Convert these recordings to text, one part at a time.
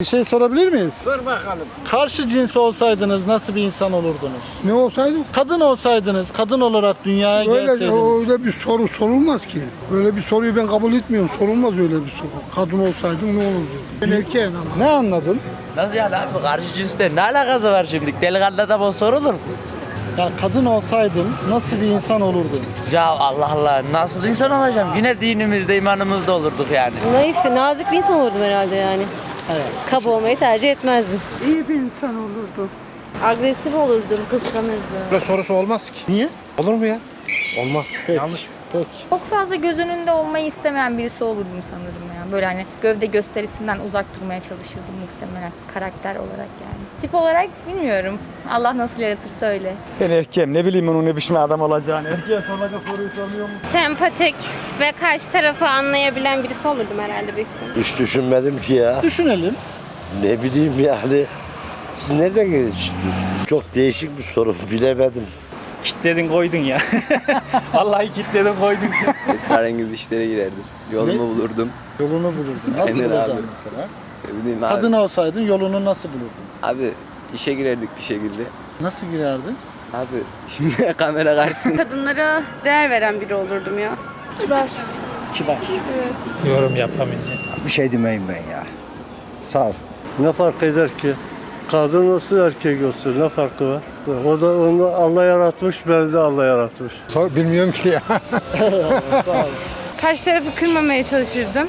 Bir şey sorabilir miyiz? Sor bakalım. Karşı cins olsaydınız nasıl bir insan olurdunuz? Ne olsaydı Kadın olsaydınız, kadın olarak dünyaya öyle, gelseydiniz. öyle bir soru sorulmaz ki. Öyle bir soruyu ben kabul etmiyorum. Sorulmaz öyle bir soru. Kadın olsaydım ne olurdu? Ben erkeğim ama. Ne anladın? Nasıl yani abi karşı cinste ne alakası var şimdi? Delikanlı adam o sorulur mu? Yani kadın olsaydın nasıl bir insan olurdun? Ya Allah Allah nasıl insan olacağım? Yine dinimizde imanımızda olurduk yani. Naif, nazik bir insan olurdum herhalde yani. Evet. Kaba olmayı tercih etmezdim. İyi bir insan olurdu. Agresif olurdum, kıskanırdım. Böyle sorusu olmaz ki. Niye? Olur mu ya? Olmaz. Peki. Yanlış. Peki. Çok fazla göz önünde olmayı istemeyen birisi olurdum sanırım ya. Böyle hani gövde gösterisinden uzak durmaya çalışırdım muhtemelen karakter olarak yani. Tip olarak bilmiyorum. Allah nasıl yaratırsa öyle. Ben erkeğim ne bileyim onun ne biçim adam olacağını. Erkeğe sorulacak soruyu sormuyor mu? sempatik ve karşı tarafı anlayabilen birisi olurdum herhalde büyük ihtimalle. Hiç düşünmedim ki ya. Düşünelim. Ne bileyim yani. Siz nereden geliyorsunuz? Çok değişik bir soru. Bilemedim. Kitledin koydun ya. Vallahi kitledin koydun. Esrarengiz işlere girerdim. Yolumu bulurdum. Yolunu bulurdun. Nasıl Aynen bulacaksın abi. mesela? Ne bileyim abi. Kadın olsaydın yolunu nasıl bulurdun? Abi işe girerdik bir şekilde. Nasıl girerdin? Abi şimdi kamera karşısında. Kadınlara değer veren biri olurdum ya. Kibar. Yorum yapamayacağım. Bir şey demeyim ben ya. Sağ ol. Ne fark eder ki? Kadın olsun erkek olsun ne farkı var? O da onu Allah yaratmış, ben de Allah yaratmış. Sor, bilmiyorum ki ya. Sağ ol. Karşı tarafı kırmamaya çalışırdım.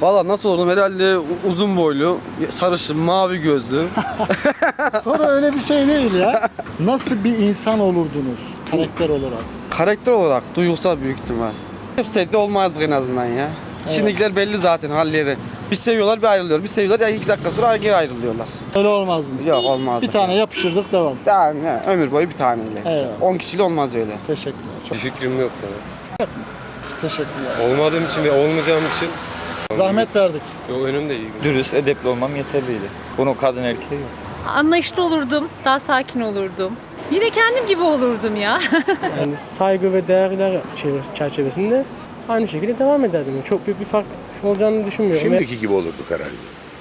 Valla nasıl oldum herhalde uzun boylu, sarışın, mavi gözlü. Sonra öyle bir şey değil ya. Nasıl bir insan olurdunuz karakter olarak? Karakter olarak duygusal büyük ihtimal. Hep sevdi olmazdık en azından ya. Şimdikiler belli zaten halleri. Bir seviyorlar bir ayrılıyor. Bir seviyorlar ya iki dakika sonra geri ayrılıyorlar. Öyle olmaz mı? Yok olmaz. Bir tane yapıştırdık devam. Yani he, ömür boyu bir taneyle. Eyvallah. 10 kişiyle olmaz öyle. Teşekkürler. Çok Bir fikrim yok teşekkürler. Olmadığım için ve olmayacağım için Zahmet verdik. yol önümde iyi. Dürüst, edepli olmam yeterliydi. Bunun kadın erkeği yok. Anlayışlı olurdum, daha sakin olurdum. Yine kendim gibi olurdum ya. Yani saygı ve değerler çevresi, çerçevesinde aynı şekilde devam ederdim. Çok büyük bir fark olacağını düşünmüyorum. Şimdiki gibi olurduk herhalde.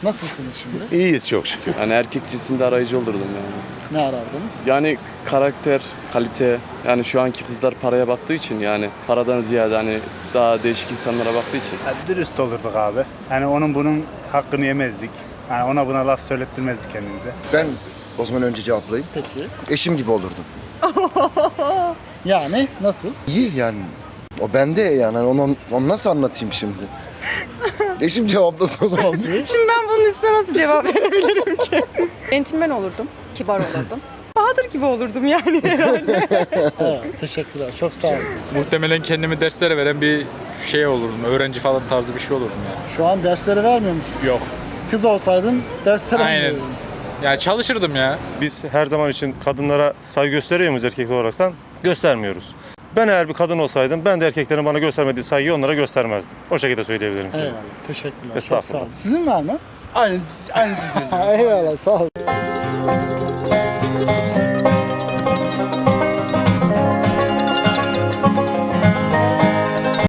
Nasılsınız şimdi? İyiyiz çok şükür. Yani erkek cinsinde arayıcı olurdum yani. Ne arardınız? Yani karakter, kalite, yani şu anki kızlar paraya baktığı için yani paradan ziyade hani daha değişik insanlara baktığı için. dürüst olurduk abi. Yani onun bunun hakkını yemezdik. Yani ona buna laf söylettirmezdik kendimize. Ben o zaman önce cevaplayayım. Peki. Eşim gibi olurdum. Yani nasıl? İyi yani. O bende yani. Onu, onu nasıl anlatayım şimdi? Eşim cevaplasın o zaman. Şimdi ben bunun üstüne nasıl cevap verebilirim ki? Entilmen olurdum. Kibar olurdum. Bahadır gibi olurdum yani herhalde. Evet, teşekkürler. Çok sağ olun. Muhtemelen kendimi derslere veren bir şey olurdum. Öğrenci falan tarzı bir şey olurdum yani. Şu an dersleri vermiyor musun? Yok. Kız olsaydın derslere Aynen. verirdin? Ya çalışırdım ya. Biz her zaman için kadınlara saygı gösteriyor muyuz erkek olaraktan? Göstermiyoruz. Ben eğer bir kadın olsaydım ben de erkeklerin bana göstermediği saygıyı onlara göstermezdim. O şekilde söyleyebilirim size. Eyvallah. Teşekkürler. Çok Estağfurullah. sağ olun. Sizin var mı? aynı, aynı Eyvallah. Sağ olun.